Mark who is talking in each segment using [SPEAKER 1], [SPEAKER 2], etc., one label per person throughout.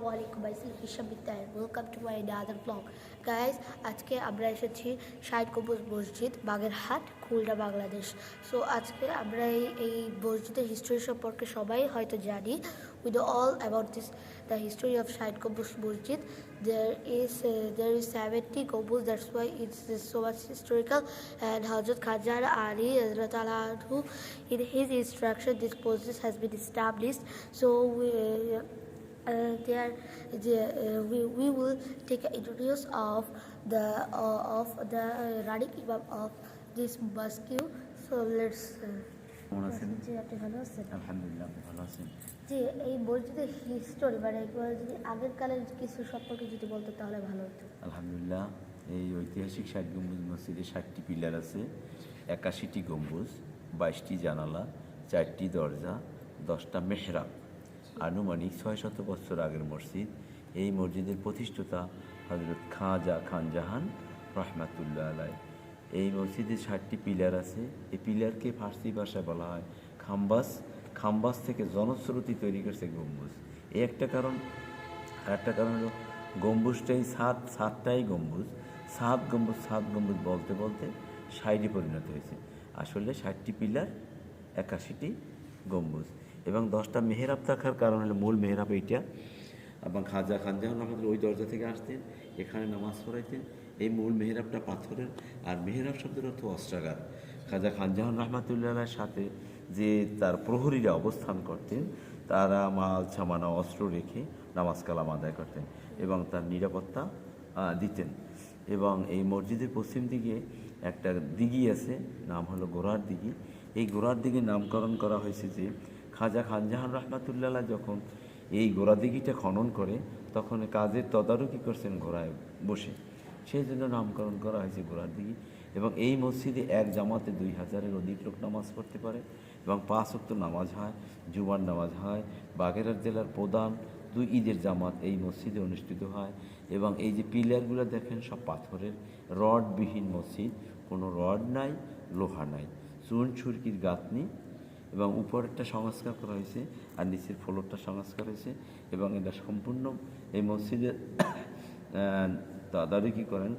[SPEAKER 1] আসসালামু আলাইকুম আইসিল বিশ্ববিদ্যালয় welcome to my other blog guys আজকে আমরা এসেছি শাহিদ কবুজ মসজিদ বাগেরহাট খুলনা বাংলাদেশ। সো আজকে আমরা এই এই মসজিদের হিস্ট্রি সম্পর্কে সবাই হয়তো জানি। With all about this the history of Shahid Kabuj মসজিদ। There is uh, there is 70 gobus that's why it's uh, so historical and Hazrat Khajar Ali Hazrat Anhu in his instruction this mosque has been established there the, uh, we, we will take an introduce of the uh, of the uh, running imam of this mosque so let's uh, জি এই মসজিদের history মানে যদি আগের কালের কিছু সম্পর্কে যদি বলতো তাহলে ভালো হতো।
[SPEAKER 2] আলহামদুলিল্লাহ এই ঐতিহাসিক ষাট গম্বুজ মসজিদে ষাটটি পিলার আছে। একাশিটি গম্বুজ বাইশটি জানালা চারটি দরজা দশটা মেহরাব। আনুমানিক ছয় শত বছর আগের মসজিদ, এই মসজিদের প্রতিষ্ঠাতা হজরত খাজা খান জাহান রহমাতুল্লাহ আলাই এই মসজিদে ষাটটি পিলার আছে। এই পিলারকে ফার্সি ভাষায় বলা হয় খাম্বাস। খাম্বাস থেকে জনশ্রুতি তৈরি করছে গম্বুজ। এই একটা কারণ, আর একটা কারণ হলো গম্বুজটাই সাত, সাতটাই গম্বুজ। সাত গম্বুজ সাত গম্বুজ বলতে বলতে ষাটে পরিণত হয়েছে। আসলে ষাটটি পিলার, একাশিটি গম্বুজ। এবং দশটা মেহেরাব থাকার কারণ হলো মূল মেহেরাব এইটা। এবং খাজা খানজাহান রহমতুল ওই দরজা থেকে আসতেন, এখানে নামাজ পড়াইতেন। এই মূল মেহেরাবটা পাথরের, আর মেহেরাব শব্দের অর্থ অস্ত্রাগার। খাজা খানজাহান রহমাতুল্লাহের সাথে যে তার প্রহরীরা অবস্থান করতেন, তারা মাল ছামানা অস্ত্র রেখে নামাজ কালাম আদায় করতেন এবং তার নিরাপত্তা দিতেন। এবং এই মসজিদের পশ্চিম দিকে একটা দিঘি আছে, নাম হলো গোড়ার দিঘি। এই গোড়ার দিঘির নামকরণ করা হয়েছে যে খাজা খানজাহান রহমাতুল্লাহ যখন এই গোড়া দিঘিটা খনন করে, তখন কাজের তদারকি করছেন ঘোড়ায় বসে। সেই জন্য নামকরণ করা হয়েছে গোড়ার দিঘি এবং এই মসজিদে এক জামাতে দুই হাজারের অধিক লোক নামাজ পড়তে পারে এবং পাঁচ অক্ত নামাজ হয়, জুমার নামাজ হয়, বাগেরহাট জেলার প্রধান দুই ঈদের জামাত এই মসজিদে অনুষ্ঠিত হয় এবং এই যে পিলারগুলো দেখেন সব পাথরের রডবিহীন মসজিদ, কোনো রড নাই, লোহা নাই চুন ছুরকির গাঁথনি এবং উপরেরটা সংস্কার করা হয়েছে আর নিচের ফ্লোরটা সংস্কার হয়েছে এবং এটা সম্পূর্ণ এই মসজিদের তদারকি করেন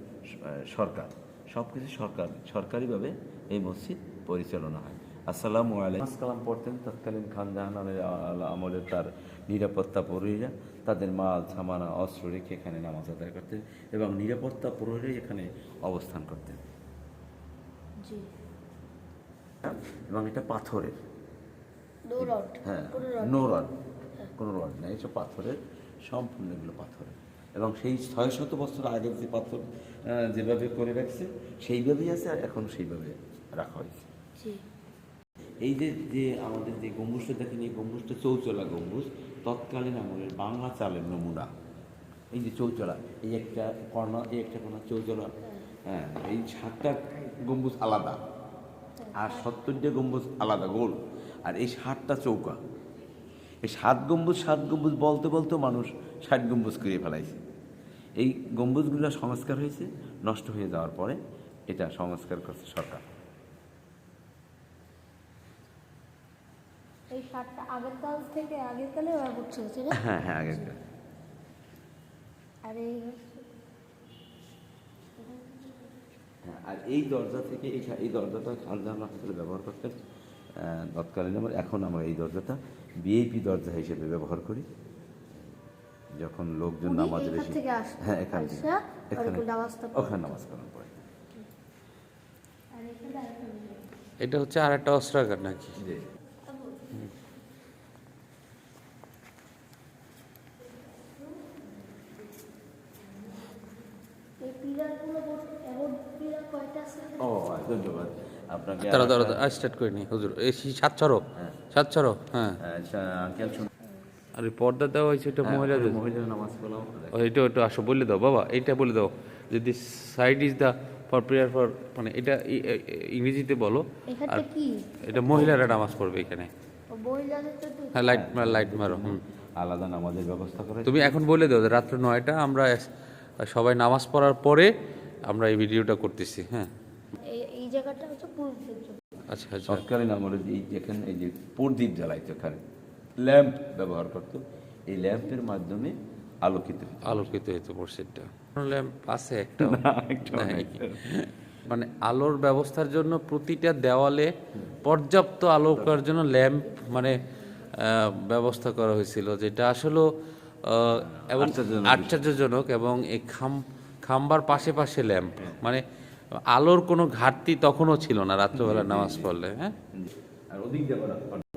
[SPEAKER 2] সরকার। সব কিছু সরকার সরকারিভাবে এই মসজিদ পরিচালনা হয়। আসসালামু আলাইকুম। কালাম পড়তেন তৎকালীন খান জাহানের আমলে তার নিরাপত্তা প্রহরীরা তাদের মাল সামানা অস্ত্র রেখে এখানে নামাজ আদায় করতেন এবং নিরাপত্তা প্রহরী এখানে অবস্থান করতেন। এবং এটা পাথরের। হ্যাঁ নো রড কোনো রড নেই এসব পাথরের সম্পূর্ণ এগুলো পাথরের। এবং সেই ছয় শত বছর আগের যে পাথর যেভাবে করে রাখছে সেইভাবেই আছে আর এখন সেইভাবে রাখা হয়েছে। এই যে যে আমাদের যে গম্বুজটা দেখেন এই গম্বুজটা চৌচলা গম্বুজ তৎকালীন আমলের বাংলা চালের নমুনা। এই যে চৌচলা এই একটা কর্ণা এই একটা কর্ণা চৌচলা হ্যাঁ এই সাতটা গম্বুজ আলাদা। আর সত্তরটা গম্বুজ আলাদা গোল। আর এই ষাটটা চৌকা। এই সাত গম্বুজ সাত গম্বুজ বলতে বলতে মানুষ ষাট গম্বুজ করে ফেলাইছে। এই গম্বুজগুলো সংস্কার হয়েছে নষ্ট হয়ে যাওয়ার পরে এটা সংস্কার করছে সরকার।
[SPEAKER 1] আগের কাল
[SPEAKER 2] হ্যাঁ হ্যাঁ আগেরকার
[SPEAKER 1] আর এই
[SPEAKER 2] হ্যাঁ, আর এই দরজা থেকে এই দরজাটা খানজাহান ব্যবহার করতেন। তৎকালীন আমার এখন আমরা এই দরজাটা বিএপি দরজা হিসেবে ব্যবহার করি। যখন লোকজন নামাজ বেশি হ্যাঁ এখান থেকে। এখানে। ওখানে নামাজ
[SPEAKER 1] আরেকটা জিনিস।
[SPEAKER 3] এটা হচ্ছে আর একটা অস্ত্রাগার নাকি?
[SPEAKER 2] ও ধন্যবাদ। আপনাকে
[SPEAKER 3] তারা তারা স্টার্ট করে নি হুজুর। এই সাত ছড়ো
[SPEAKER 2] হ্যাঁ।
[SPEAKER 3] সাত ছড়ো হ্যাঁ।
[SPEAKER 2] আচ্ছা, আঙ্কেল শুন
[SPEAKER 3] আর এই পর্দা দেওয়া হয়েছে এটা
[SPEAKER 2] হ্যাঁ,
[SPEAKER 3] মহিলাদের। এটা একটু আসো বলে দাও বাবা এইটা বলে দাও। যদি side is the for prayer for মানে এটা ইংরেজিতে বলো আর এটা মহিলারা নামাজ পড়বে এখানে।
[SPEAKER 1] ও মহিলাদের তো দুই-
[SPEAKER 3] হ্যাঁ লাইট লাইট মারো হুম।
[SPEAKER 2] আলাদা নামাজের ব্যবস্থা করে
[SPEAKER 3] তুমি এখন বলে দাও যে রাত্র নয়টা আমরা সবাই নামাজ পড়ার পরে আমরা এই ভিডিওটা করতেছি হ্যাঁ।
[SPEAKER 1] জায়গাটা হচ্ছে পুরুষদের জন্য।
[SPEAKER 3] আচ্ছা আচ্ছা।
[SPEAKER 2] তৎকালীন আমলে যে এই যেখানে এই যে প্রদীপ জ্বালাইতো এখানে ল্যাম্প ব্যবহার করতো এই ল্যাম্পের মাধ্যমে আলোকিত হতো।
[SPEAKER 3] আলোকিত হতো মসজিদটা ল্যাম্প আছে একটা। মানে আলোর ব্যবস্থার জন্য প্রতিটা দেওয়ালে পর্যাপ্ত আলো করার জন্য ল্যাম্প মানে ব্যবস্থা করা হয়েছিল যেটা আসলে এবং
[SPEAKER 2] আশ্চর্যজনক
[SPEAKER 3] আশ্চর্যজনক এবং এই খাম খাম্বার পাশে পাশে ল্যাম্প। মানে আলোর কোনো ঘাটতি তখনও ছিল না রাত্রেবেলা নামাজ পড়লে হ্যাঁ?
[SPEAKER 2] আর ওদিক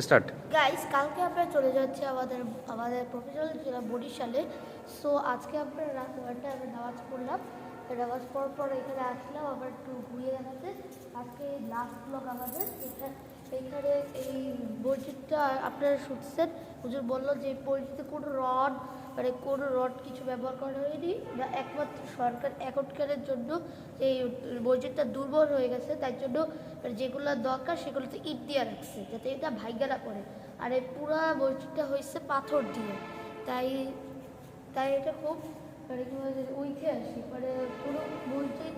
[SPEAKER 3] স্টার্ট
[SPEAKER 1] গাইস কালকে আমরা চলে যাচ্ছি আমাদের আমাদের প্রফেশনাল জেলা বরিশালে সো আজকে আমরা রাত নয়টায় আমরা নামাজ পড়লাম। নামাজ পড়ার পর এখানে আসলাম আবার একটু ঘুরিয়ে দেখাতে। আজকে লাস্ট ব্লগ আমাদের। এখানে এইখানে এই মসজিদটা আপনারা শুনছেন? হুজুর বলল যে এই মসজিদে কোনো রড মানে কোনো রড কিছু ব্যবহার করা হয়নি বা একমাত্র সরকার এখনকারের জন্য এই মসজিদটা দুর্বল হয়ে গেছে, তার জন্য মানে যেগুলো দরকার সেগুলোতে ইট দিয়ে রাখছে, যাতে এটা ভাইগারা পড়ে আর এই পুরা মসজিদটা হয়েছে পাথর দিয়ে। তাই তাই এটা খুব মানে কি বলে মানে পুরো মসজিদ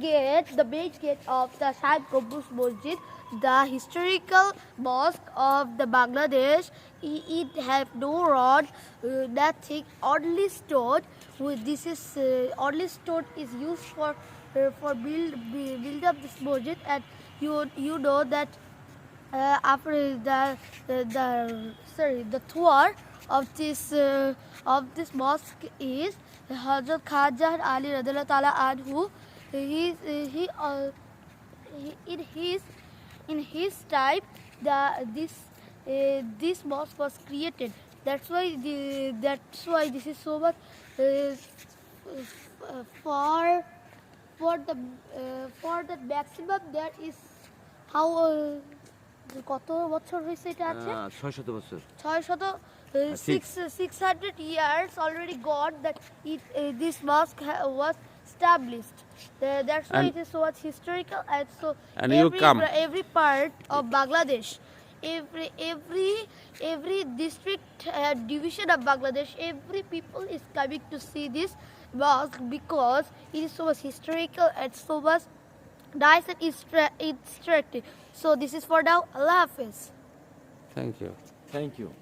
[SPEAKER 1] Gate, the beach gate of the Shah Qubus mosque, the historical mosque of the Bangladesh. It have no rod, uh, nothing, only stone. This is uh, only stone is used for uh, for build build up this mosque. and you you know that uh, after the the sorry the tour of this uh, of this mosque is Hazrat Khaja Ali radhiallahu ta'ala anhu. He he, uh, he in his in his type the this uh, this mosque was created. That's why the that's why this is so much uh, for for the uh, for the maximum there is how uh, কত বছর হয়েছে এটা আছে
[SPEAKER 2] 600 বছর
[SPEAKER 1] 600 uh,
[SPEAKER 2] six,
[SPEAKER 1] uh, 600 years already got that it, uh, this mosque was established. The, that's why
[SPEAKER 3] And-
[SPEAKER 1] it is so much historical and so
[SPEAKER 3] And you
[SPEAKER 1] every,
[SPEAKER 3] come.
[SPEAKER 1] every part of Bangladesh, every every every district uh, division of Bangladesh, every people is coming to see this mosque because it is so much historical and so much nice and it's instructive. So this is for now. Allah Hafiz.
[SPEAKER 3] Thank you.
[SPEAKER 2] Thank you.